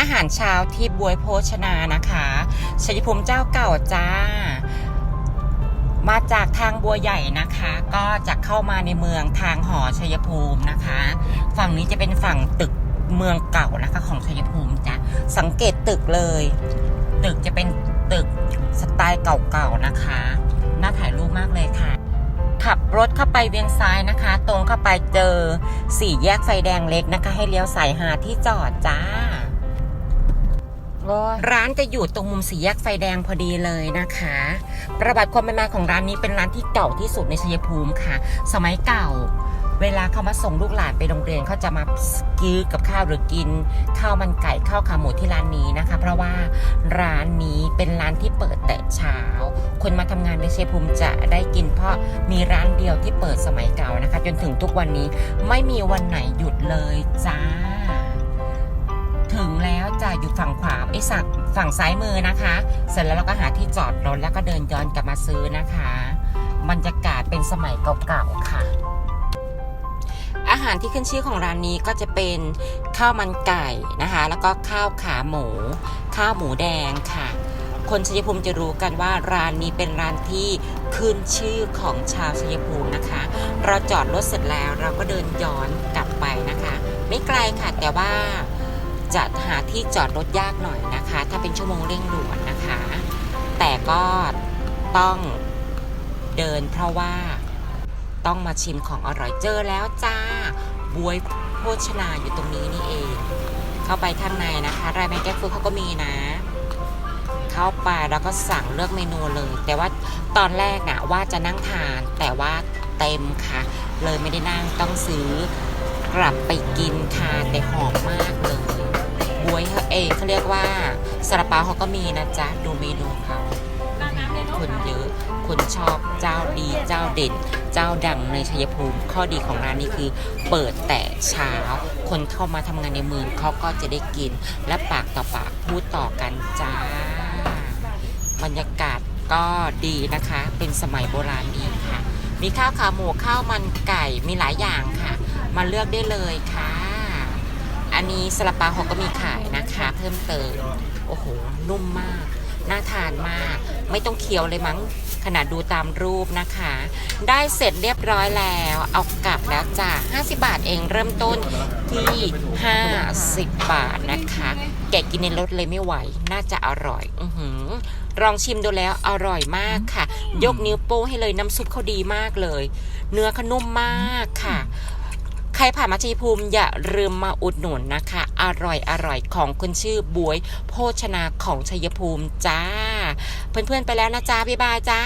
อาหารเช้าที่บวยโภชนานะคะชัยภูมิเจ้าเก่าจ้า มาจากทางบัวใหญ่นะคะ ก็จะเข้ามาในเมืองทางหอชัยภูมินะคะ ฝั่งนี้จะเป็นฝั่งตึกเมืองเก่านะคะของชัยภูมิจ้ะสังเกตตึกเลย ตึกจะเป็นตึกสไตล์เก่าๆนะคะ น่าถ่ายรูปมากเลยค่ะ ขับรถเข้าไปเวียงซ้ายนะคะ ตรงเข้าไปเจอสี่แยกไฟแดงเล็กนะคะ ให้เลี้ยวสายหาที่จอดจ้า ร้านจะอยู่ตรงมุมสี่แยกไฟแดงพอดีเลยนะคะ ประวัติความเป็นมาของร้านนี้เป็นร้านที่เก่าที่สุดในชัยภูมิค่ะ สมัยเก่า เวลาเขามาส่งลูกหลานไปโรงเรียนเขาจะมาซื้อกับข้าวหรือกินข้าวมันไก่ข้าวขาหมูที่ร้านนี้นะคะ เพราะว่าร้านนี้เป็นร้านที่เปิดแต่เช้า คนมาทำงานในชัยภูมิจะได้กิน เพราะมีร้านเดียวที่เปิดสมัยเก่านะคะ จนถึงทุกวันนี้ไม่มีวันไหนหยุดเลยจ้า ถึงแล้วจะอยู่ฝั่งขวา ไอ้สักฝั่งซ้ายมือนะคะ เสร็จแล้วเราก็หาที่จอดรถแล้วก็เดินย้อนกลับมาซื้อนะคะบรรยากาศเป็นสมัยเก่าๆค่ะ อาหารที่ขึ้นชื่อของร้านนี้ก็จะเป็นข้าวมันไก่นะคะ แล้วก็ข้าวขาหมู ข้าวหมูแดงค่ะ คนชัยภูมิจะรู้กันว่าร้านนี้เป็นร้านที่ขึ้นชื่อของชาวชัยภูมินะคะ เราจอดรถเสร็จแล้วเราก็เดินย้อนกลับไปนะคะ ไม่ไกลค่ะแต่ว่า จะหาที่จอดรถยากหน่อยนะคะ ถ้าเป็นชั่วโมงเร่งด่วนนะคะ แต่ก็ต้องเดินเพราะว่าต้องมาชิมของอร่อยเจอแล้วจ้าบวยโภชนาอยู่ตรงนี้นี่เอง เข้าไปข้างในนะคะรายแมงแก้ฟูเขาก็มีนะ เข้าไปแล้วก็สั่งเลือกเมนูเลย แต่ว่าตอนแรกนะว่าจะนั่งทาน แต่ว่าเต็มค่ะ เลยไม่ได้นั่งต้องซื้อกลับไปกินค่ะแต่หอมมากเลย บวยเขาเองเขาเรียกว่าซาลาเปาเขาก็มีนะจ๊ะ ดูเมนูเขาคนเยอะคนชอบเจ้าดีเจ้าเด่น เจ้าดังในชัยภูมิ ข้อดีของร้านนี้คือ เปิดแต่เช้า คนเข้ามาทำงานในเมืองเขาก็จะได้กิน และปากต่อปากพูดต่อกันจ้า บรรยากาศก็ดีนะคะ เป็นสมัยโบราณดีค่ะ มีข้าวขาหมูข้าวมันไก่มีหลายอย่างค่ะ มาเลือกได้เลยค่ะ อันนี้สลับปาเขาก็มีขายนะคะเพิ่มเติม โอ้โห นุ่มมาก น่าทานมาก ไม่ต้องเคี้ยวเลยมั้ง ขนาดดูตามรูปนะคะ ได้เสร็จเรียบร้อยแล้ว เอากลับแล้วจ้ะ50 บาทเองเริ่มต้นที่ 50 บาทนะคะ แกะกินในรถเลยไม่ไหว น่าจะอร่อย อือหือลองชิมดูแล้วอร่อยมากค่ะ ยกนิ้วโป้ให้เลยน้ำซุปเขาดีมากเลย เนื้อเขานุ่มมากค่ะ ครผ่านมาชัยภูมิอย่าลืมมาอุดหนุนนะคะ อร่อยอร่อยของคุณชื่อบวย โภชนาของชัยภูมิจ้า เพื่อนๆไปแล้วนะจ้าบ๊ายบายจ้า